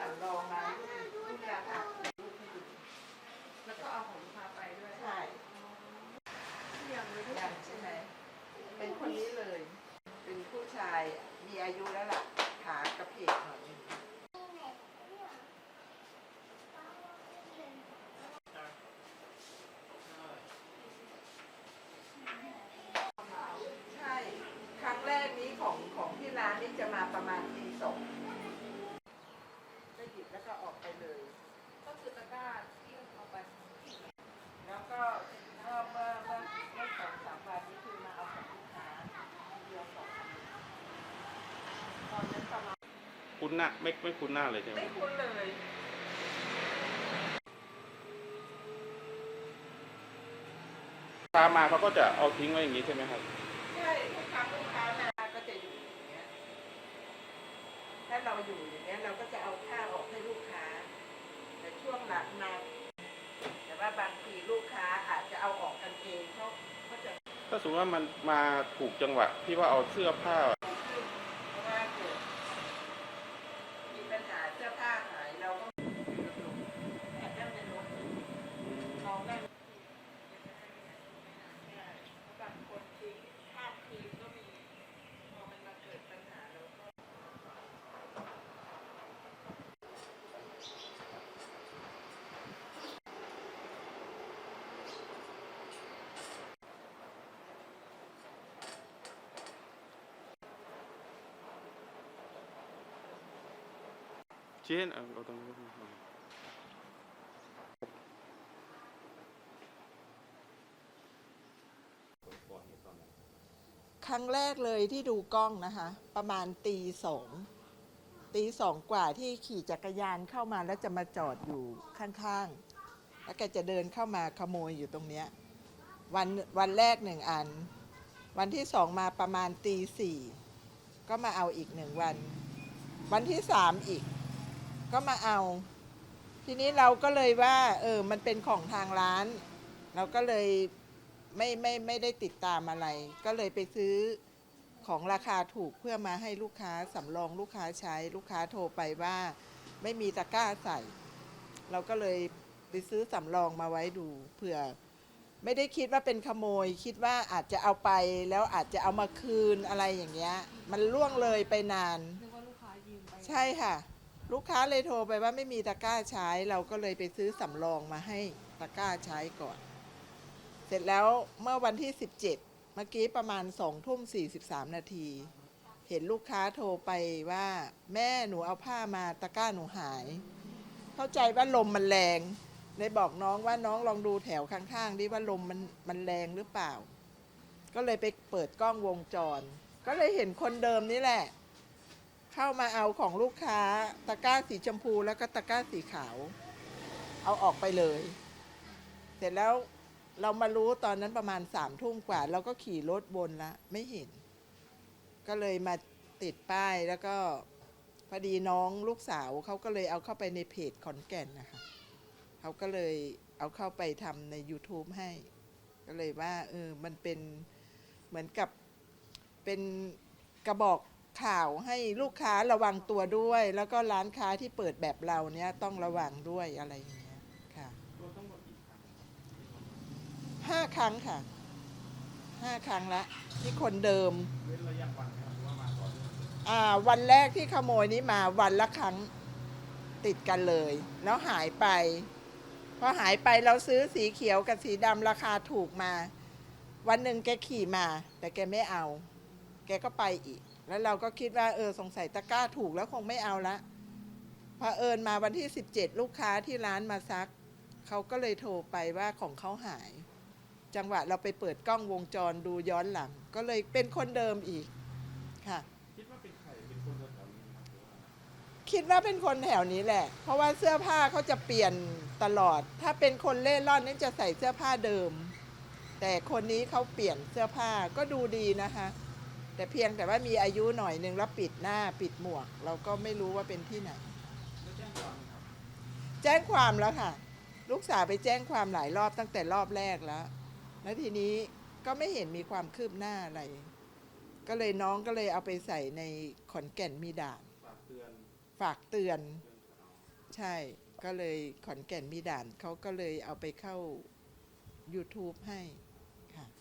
สำรองร้านทุกอย่างค่ะแล้วก็เอาของลูกค้าไปด้วยใช่อยังไม่ได้งใช่ไหมเป็นคนนี้เลย เป็นผู้ชายมีอายุแล้วล่ะขากระเพกหน่อยนใช่ ครั้งแรกนี้ของของที่ร้านนี่จะมาประมาณตีสอง แล้วก็ออกไปเลย ก็คือตะกร้าที่เอาไป แล้วก็เมื่อเมื่อเมื่อเมื่อสองสามวันนี้คือมาเอาของลูกค้าเดียวสองอันตอนนั้นประมาณคุ้นหน้าไม่ไม่คุ้นหน้าเลยใช่ไหมไม่คุ้นเลยลูกค้ามาเขาก็จะเอาทิ้งไว้อย่างนี้ใช่ไหมครับ ใช่ทุกครั้งลูกค้ามาก็จะอยู่อย่างเงี้ย ถ้าเราอยู่อย่างเงี้ยเราก็จะเอาข้าออกให้ลูกค้า แต่ช่วงหลังมาแต่ว่าบางทีลูกค้าอาจจะเอาออกกันเองเขาเขาจะ ถ้าสมมติว่ามันมาถูกจังหวะที่ว่าเอาเสื้อผ้า ขึ้นเพราะว่าเกิดมีปัญหาเสื้อผ้าหายเราก็แอบนั่งในรถน้องนั่งบางคนทิ้งข้ามคืนก็มี พอมันมาเกิดปัญหาเราก็ เช่นเอาเอาตรงนี้ครั้งแรกเลยที่ดูกล้องนะคะ ประมาณตีสองตีสองกว่าที่ขี่จักรยานเข้ามาแล้วจะมาจอดอยู่ข้างๆ แล้วแกจะเดินเข้ามาขโมยอยู่ตรงเนี้ยวันวันแรกหนึ่งอัน วันที่สองมาประมาณตีสี่ก็มาเอาอีกหนึ่งวัน วันที่สามอีก ก็มาเอา ทีนี้เราก็เลยว่า เออ มันเป็นของทางร้าน เราก็เลยไม่ไม่ไม่ได้ติดตามอะไร ก็เลยไปซื้อของราคาถูกเพื่อมาให้ลูกค้าสำรองลูกค้าใช้ลูกค้าโทรไปว่า ไม่มีตะกร้าใส่ เราก็เลยไปซื้อสำรองมาไว้ดูเผื่อ ไม่ได้คิดว่าเป็นขโมย คิดว่าอาจจะเอาไปแล้วอาจจะเอามาคืนอะไรอย่างเงี้ย มันล่วงเลยไปนาน นึกว่าลูกค้ายืมไป ใช่ค่ะ ลูกค้าเลยโทรไปว่าไม่มีตะกร้าใช้ เราก็เลยไปซื้อสำรองมาให้ตะกร้าใช้ก่อน เสร็จแล้วเมื่อวันที่ 17 เมื่อกี้ประมาณ2ทุ่ม43 นาที เห็นลูกค้าโทรไปว่า แม่หนูเอาผ้ามาตะกร้าหนูหาย เข้าใจว่าลมมันแรงเลยบอกน้องว่าน้องลองดูแถวข้างๆดิว่าลมมันมันแรงหรือเปล่า ก็เลยไปเปิดกล้องวงจร ก็เลยเห็นคนเดิมนี่แหละ เข้ามาเอาของลูกค้าตะกร้าสีชมพูแล้วก็ตะกร้าสีขาว เอาออกไปเลย เสร็จแล้วเรามารู้ตอนนั้นประมาณสามทุ่มกว่า เราก็ขี่รถวนละไม่เห็น ก็เลยมาติดป้ายแล้วก็พอดีน้องลูกสาวเขาก็เลยเอาเข้าไปในเพจขอนแก่นนะคะ เขาก็เลยเอาเข้าไปทำใน YouTube ให้ ก็เลยว่าเออมันเป็นเหมือนกับเป็นกระบอก ข่าวให้ลูกค้าระวังตัวด้วย แล้วก็ร้านค้าที่เปิดแบบเราเนี้ยต้องระวังด้วยอะไรอย่างเงี้ยค่ะห้าครั้งค่ะห้าครั้งละที่คนเดิมอ่าวันแรกที่ขโมยนี้มาวันละครั้งติดกันเลย แล้วหายไปพอหายไปเราซื้อสีเขียวกับสีดำราคาถูกมา วันหนึ่งแกขี่มา แต่แกไม่เอา แกก็ไปอีก แล้วเราก็คิดว่าเออสงสัยตะกร้าถูกแล้วคงไม่เอาละพอเอิญมาวันที่ 17 ลูกค้าที่ร้านมาซัก เขาก็เลยโทรไปว่าของเขาหาย จังหวะเราไปเปิดกล้องวงจรดูย้อนหลัง ก็เลยเป็นคนเดิมอีกค่ะ คิดว่าเป็นใครเป็นคนแถวนี้ครับคิดว่าเป็นคนแถวนี้แหละ เพราะว่าเสื้อผ้าเขาจะเปลี่ยนตลอด ถ้าเป็นคนเล่ร่อนนี่จะใส่เสื้อผ้าเดิม แต่คนนี้เขาเปลี่ยนเสื้อผ้าก็ดูดีนะคะ แต่เพียงแต่ว่ามีอายุหน่อยหนึ่งแล้วปิดหน้าปิดหมวก เราก็ไม่รู้ว่าเป็นที่ไหน แจ้งความแล้วค่ะ ลูกสาวไปแจ้งความหลายรอบตั้งแต่รอบแรกแล้ว แล้วทีนี้ก็ไม่เห็นมีความคืบหน้าอะไร ก็เลยน้องก็เลยเอาไปใส่ในขอนแก่นมีด่าน ฝากเตือนฝากเตือนเตือนเขาใช่ ก็เลยขอนแก่นมีด่านเขาก็เลยเอาไปเข้า YouTube ให้